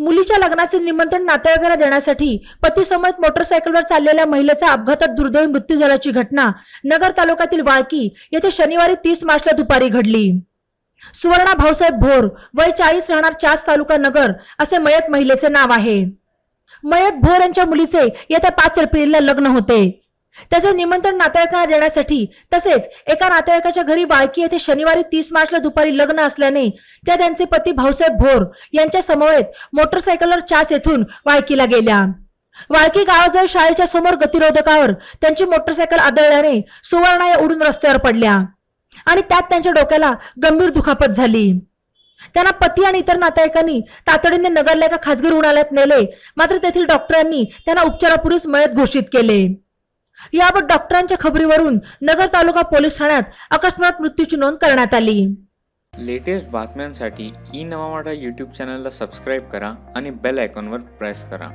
मुलीच्या लग्नाचे निमंत्रण नातेवाईकाला देण्यासाठी पतीसमोर मोटरसायकलवर चाललेल्या महिलेचा अपघातात दुर्दैवी मृत्यू झाल्याची घटना नगर तालुक्यातील वाळकी येथे शनिवारी तीस मार्चला दुपारी घडली. सुवर्णा भाऊसाहेब भोर वय चाळीस राहणार चास तालुका नगर असे मयत महिलेचे नाव आहे. मयत भोर यांच्या मुलीचे येत्या पाच एप्रिलला लग्न होते. त्याचे निमंत्रण नातेवाईकांना देण्यासाठी. तसेच एका नातेवाईकाच्या घरी वाळकी येथे शनिवारी तीस मार्चला दुपारी लग्न असल्याने त्या त्यांचे पती भाऊसाहेब भोर यांच्या समवेत मोटरसायकलवर चास येथून वाळकीला गेल्या. वाळकी गावाजवळ शाळेच्या समोर गतिरोधकावर त्यांची मोटरसायकल आदळल्याने सुवर्णा या उडून रस्त्यावर पडल्या आणि त्यात त्यांच्या डोक्याला गंभीर दुखापत झाली. त्यांना पती आणि इतर नातेवाईकांनी तातडीने नगरला एका खासगी रुग्णालयात नेले मात्र तेथील डॉक्टरांनी त्यांना उपचारापूर्वीच मयत घोषित केले. याबाबत डॉक्टरांच्या खबरीवरून नगर तालुका पोलीस ठाण्यात अकस्मात मृत्यूची नोंद करण्यात आली. लेटेस्ट बातम्यांसाठी ई नवा वाडा यूट्यूब चॅनलला सबस्क्राईब करा आणि बेल आयकॉनवर प्रेस करा.